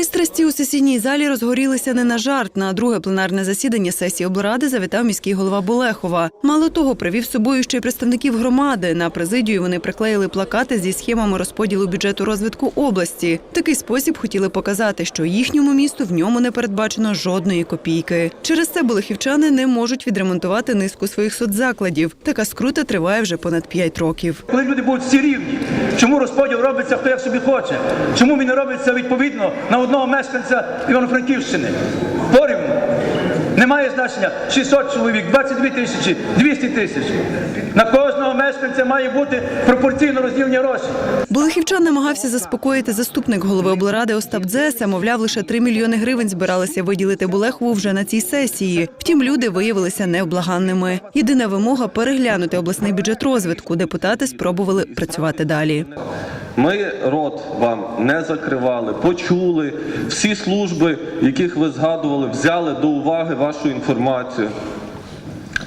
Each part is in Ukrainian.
Пристрасті у сесійній залі розгорілися не на жарт. На друге пленарне засідання сесії облради завітав міський голова Болехова. Мало того, привів з собою ще й представників громади. На президію вони приклеїли плакати зі схемами розподілу бюджету розвитку області. Такий спосіб хотіли показати, що їхньому місту в ньому не передбачено жодної копійки. Через це болехівчани не можуть відремонтувати низку своїх соцзакладів. Така скрута триває вже понад п'ять років. Коли люди будуть всі рівні, чому розподіл робиться хто як собі хоче? Чому він не робиться відповідно на одного мешканця Івано-Франківщини? Порівну. Немає значення 600 чоловік, 22 тисячі, 200 тисяч. На кожного мешканця має бути пропорційно розділені гроші. Болехівчан намагався заспокоїти заступник голови облради Остап Дзеса. Мовляв, лише 3 мільйони гривень збиралися виділити Болехову вже на цій сесії. Втім, люди виявилися невблаганними. Єдина вимога переглянути обласний бюджет розвитку. Депутати спробували працювати далі. Ми рот вам не закривали, почули всі служби, яких ви згадували, взяли до уваги вашу інформацію.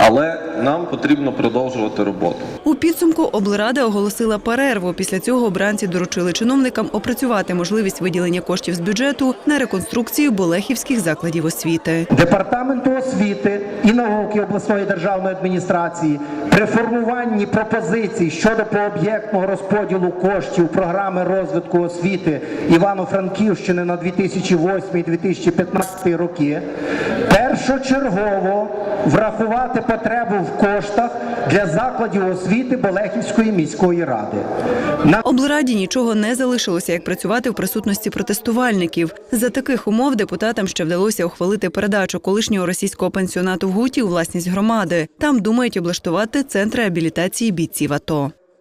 Але нам потрібно продовжувати роботу. У підсумку облрада оголосила перерву. Після цього обранці доручили чиновникам опрацювати можливість виділення коштів з бюджету на реконструкцію болехівських закладів освіти. Департаменту освіти і науки обласної державної адміністрації при формуванні пропозицій щодо пооб'єктного розподілу коштів програми розвитку освіти Івано-Франківщини на 2008-2015 роки першочергово врахувати потребу в коштах для закладів освіти Болехівської міської ради. На Облраді нічого не залишилося, як працювати в присутності протестувальників. За таких умов депутатам ще вдалося ухвалити передачу колишнього російського пенсіонату в Гуті у власність громади. Там думають облаштувати центр реабілітації бійців АТО.